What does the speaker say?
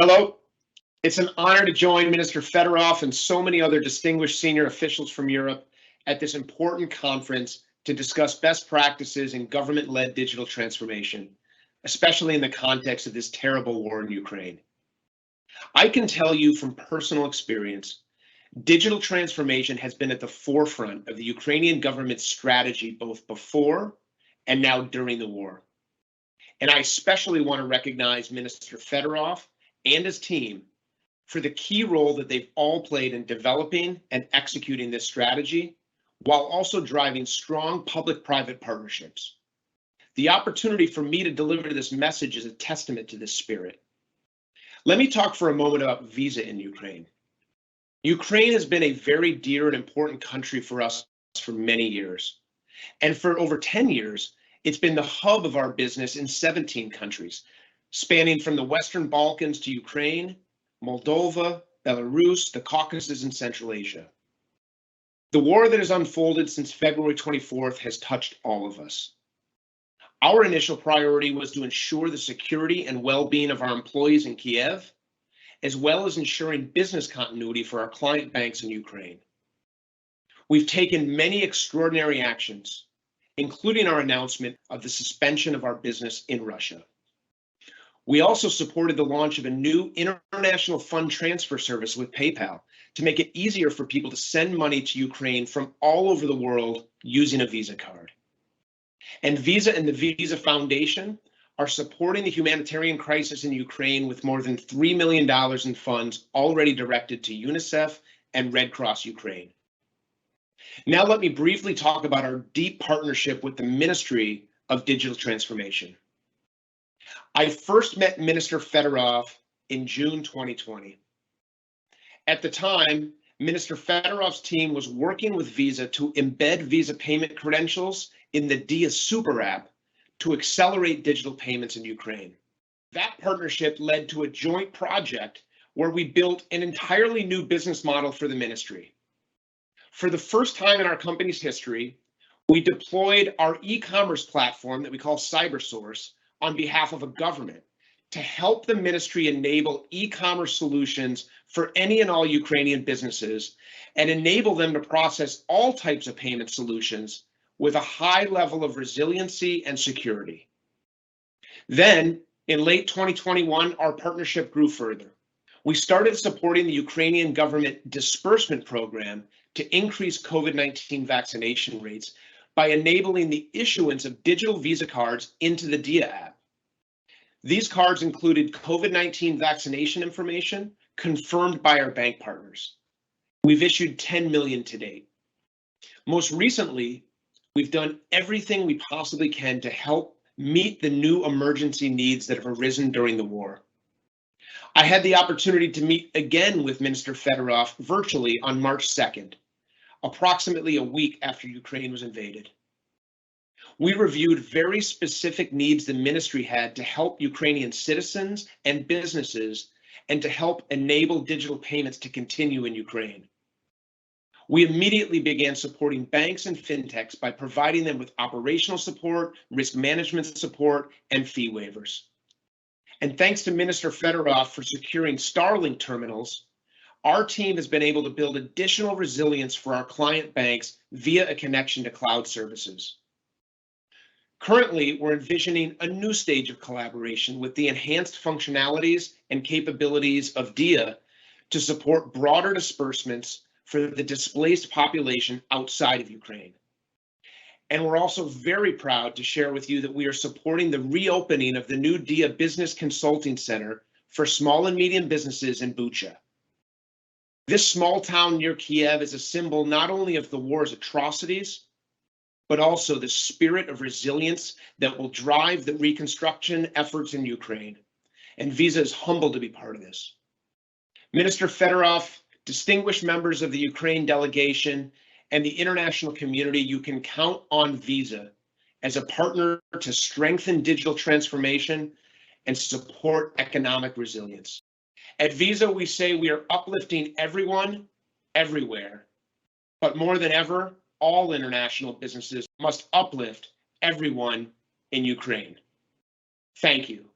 Hello. It's an honor to join Minister Fedorov and so many other distinguished senior officials from Europe at this important conference to discuss best practices in government-led digital transformation, especially in the context of this terrible war in Ukraine. I can tell you from personal experience, digital transformation has been at the forefront of the Ukrainian government's strategy both before and now during the war. And I especially want to recognize Minister Fedorov and his team for the key role that they've all played in developing and executing this strategy, while also driving strong public-private partnerships. The opportunity for me to deliver this message is a testament to this spirit. Let me talk for a moment about Visa in Ukraine. Ukraine has been a very dear and important country for us for many years. And for over 10 years, it's been the hub of our business in 17 countries, spanning from the Western Balkans to Ukraine, Moldova, Belarus, the Caucasus, and Central Asia. The war that has unfolded since February 24th has touched all of us. Our initial priority was to ensure the security and well-being of our employees in Kiev, as well as ensuring business continuity for our client banks in Ukraine. We've taken many extraordinary actions, including our announcement of the suspension of our business in Russia. We also supported the launch of a new international fund transfer service with PayPal to make it easier for people to send money to Ukraine from all over the world using a Visa card. And Visa and the Visa Foundation are supporting the humanitarian crisis in Ukraine with more than $3 million in funds already directed to UNICEF and Red Cross Ukraine. Now let me briefly talk about our deep partnership with the Ministry of Digital Transformation. I first met Minister Fedorov in June 2020. At the time, Minister Fedorov's team was working with Visa to embed Visa payment credentials in the Dia Super app to accelerate digital payments in Ukraine. That partnership led to a joint project where we built an entirely new business model for the ministry. For the first time in our company's history, we deployed our e-commerce platform that we call CyberSource on behalf of a government to help the ministry enable e-commerce solutions for any and all Ukrainian businesses and enable them to process all types of payment solutions with a high level of resiliency and security. Then, in late 2021, our partnership grew further. We started supporting the Ukrainian government disbursement program to increase COVID-19 vaccination rates by enabling the issuance of digital Visa cards into the Dia app. These cards included COVID-19 vaccination information confirmed by our bank partners. We've issued 10 million to date. Most recently, we've done everything we possibly can to help meet the new emergency needs that have arisen during the war. I had the opportunity to meet again with Minister Fedorov virtually on March 2nd, approximately a week after Ukraine was invaded we reviewed very specific needs the ministry had to help Ukrainian citizens and businesses and to help enable digital payments to continue in Ukraine. We immediately began supporting banks and fintechs by providing them with operational support, risk management support, and fee waivers. And thanks to Minister Fedorov for securing Starlink terminals, our team has been able to build additional resilience for our client banks via a connection to cloud services. Currently, we're envisioning a new stage of collaboration with the enhanced functionalities and capabilities of DIA to support broader disbursements for the displaced population outside of Ukraine. And we're also very proud to share with you that we are supporting the reopening of the new DIA Business Consulting Center for small and medium businesses in Bucha. This small town near Kiev is a symbol not only of the war's atrocities, but also the spirit of resilience that will drive the reconstruction efforts in Ukraine. And Visa is humbled to be part of this. Minister Fedorov, distinguished members of the Ukraine delegation, and the international community, you can count on Visa as a partner to strengthen digital transformation and support economic resilience. At Visa, we say we are uplifting everyone, everywhere, but more than ever, all international businesses must uplift everyone in Ukraine. Thank you.